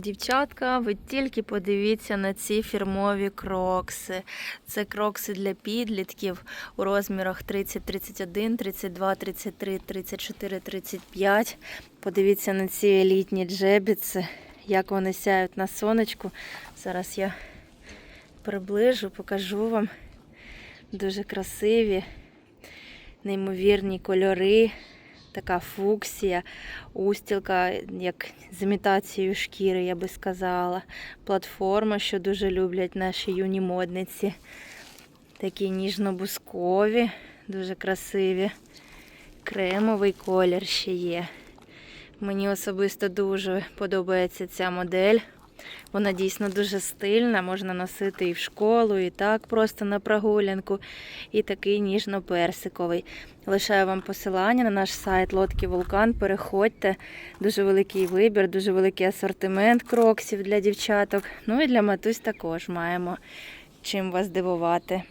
Дівчатка, ви тільки подивіться на ці фірмові крокси. Це крокси для підлітків у розмірах 30, 31, 32, 33, 34, 35. Подивіться на ці елітні джебіці, як вони сяють на сонечку. Зараз я приближу, покажу вам. Дуже красиві, неймовірні кольори, така фуксія, устілка, як з імітацією шкіри, я би сказала. Платформа, що дуже люблять наші юні модниці. Такі ніжно-бускові, дуже красиві. Кремовий колір ще є. Мені особисто дуже подобається ця модель. Вона дійсно дуже стильна, можна носити і в школу, і так просто на прогулянку, і такий ніжно-персиковий. Лишаю вам посилання на наш сайт Лодки Вулкан. Переходьте. Дуже великий вибір, дуже великий асортимент кроксів для дівчаток. Ну і для матусь також маємо чим вас дивувати.